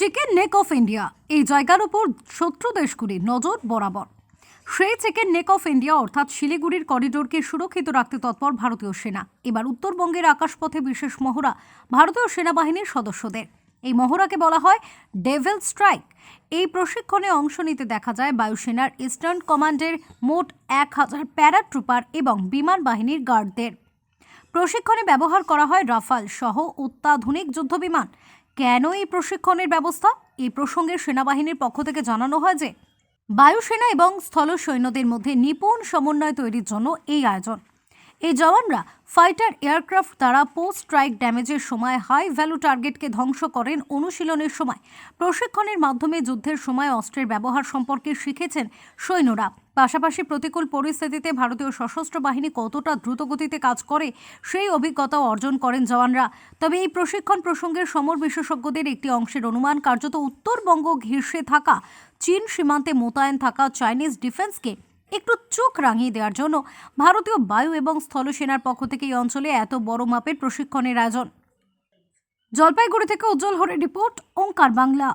Chicken neck of India. এই জায়গার উপর শত্রু দেশগুলির নজর বরাবর। সেই চিকেন নেক অফ ইন্ডিয়া অর্থাৎ শিলিগুড়ির করিডোরকে সুরক্ষিত রাখতে তৎপর ভারতীয় সেনা। এবার উত্তরবঙ্গের আকাশপথে বিশেষ মহড়া ভারতীয় সেনাবাহিনীর সদস্যদের। এই মহড়াকে বলা হয় ডেভেল স্ট্রাইক। এই প্রশিক্ষণে অংশ নিতে দেখা যায় বায়ুসেনার ইস্টার্ন কমান্ডের মোট এক হাজার প্যারাট্রুপার এবং বিমান বাহিনীর গার্ডদের। প্রশিক্ষণে ব্যবহার করা হয় রাফাল সহ অত্যাধুনিক যুদ্ধবিমান। কেন এই প্রশিক্ষণের ব্যবস্থা? এই প্রসঙ্গে সেনাবাহিনীর পক্ষ থেকে জানানো হয় যে, বায়ুসেনা এবং স্থল সৈন্যদের মধ্যে নিপুণ সমন্বয় তৈরির জন্য এই আয়োজন। এই জওয়ানরা ফাইটার এয়ারক্রাফট দ্বারা পোস্ট স্ট্রাইক ড্যামেজের সময় হাই ভ্যালু টার্গেটকে ধ্বংস করেন অনুশীলনের সময়। প্রশিক্ষণের মাধ্যমে যুদ্ধের সময় অস্ত্রের ব্যবহার সম্পর্কে শিখেছেন সৈন্যরা। পাশাপাশি প্রতিকূল পরিস্থিতিতে ভারতীয় সশস্ত্র বাহিনী কতটা দ্রুতগতিতে কাজ করে, সেই অভিজ্ঞতাও অর্জন করেন জওয়ানরা। তবে এই প্রশিক্ষণ প্রসঙ্গের সমর বিশেষজ্ঞদের একটি অংশের অনুমান, কার্যত উত্তরবঙ্গ ঘির্ষে থাকা, চীন সীমান্তে মোতায়েন থাকা চাইনিজ ডিফেন্সকে একটু চোখ রাঙিয়ে দেওয়ার জন্য ভারতীয় বায়ু এবং স্থলসেনার পক্ষ থেকে এই অঞ্চলে এত বড় মাপের প্রশিক্ষণের আয়োজন। জলপাইগুড়ি থেকে উজ্জ্বল হরে রিপোর্ট, ওঙ্কার বাংলা।